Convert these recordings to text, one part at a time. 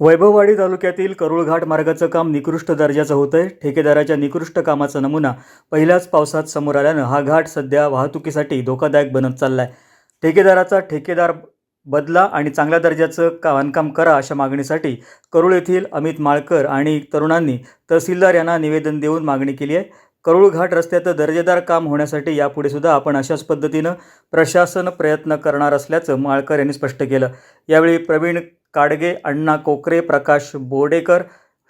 वैभववाडी तालुक्यातील करुळघाट मार्गाचं काम निकृष्ट दर्जाचं होतं आहे ठेकेदाराच्या निकृष्ट कामाचा नमुना पहिल्याच पावसात समोर आल्यानं हा घाट सध्या वाहतुकीसाठी धोकादायक बनत चालला आहे ठेकेदाराचा ठेकेदार बदला आणि चांगल्या दर्जाचं का बांधकाम करा अशा मागणीसाठी करुळ येथील अमित माळकर आणि तरुणांनी तहसीलदार यांना निवेदन देऊन मागणी केली आहे. करुळ घाट रस्त्याचं दर्जेदार काम होण्यासाठी यापुढे सुद्धा आपण अशाच पद्धतीनं प्रशासन प्रयत्न करणार असल्याचं माळकर यांनी स्पष्ट केलं. यावेळी प्रवीण काडगे अण्णा कोकरे प्रकाश बोर्डेकर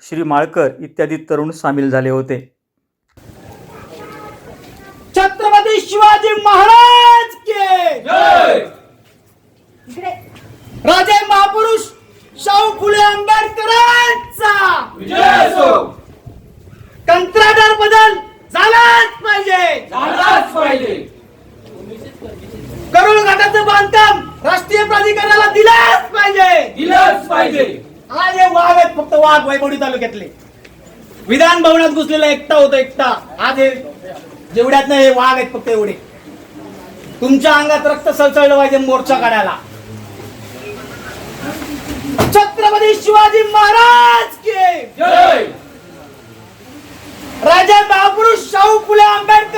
श्री माळकर इत्यादी तरुण सामील झाले होते. छत्रपती शिवाजी महाराज के राजे महापुरुष शाहू फुले आंबेडकरांचा कंत्राटदार बदल झालाच पाहिजे. झालाच पाहिजे! करुळ घाटाचं बांधकाम राष्ट्रीय प्राधिकरणाला दिलाच पाहिजे दिलंच पाहिजे. आज हे वाघ आहेत फक्त वाघ वैभवडी तालुक्यातले. विधान भवनात घुसलेला एकटा होता एकटा. आज हे जेवढ्यात हे वाघ आहेत फक्त एवढे. तुमच्या अंगात रक्त सळसळलं पाहिजे मोर्चा काढायला. छत्रपती शिवाजी महाराज के जय! राजा महापुरुष शाहू फुले आंबेडकरांचा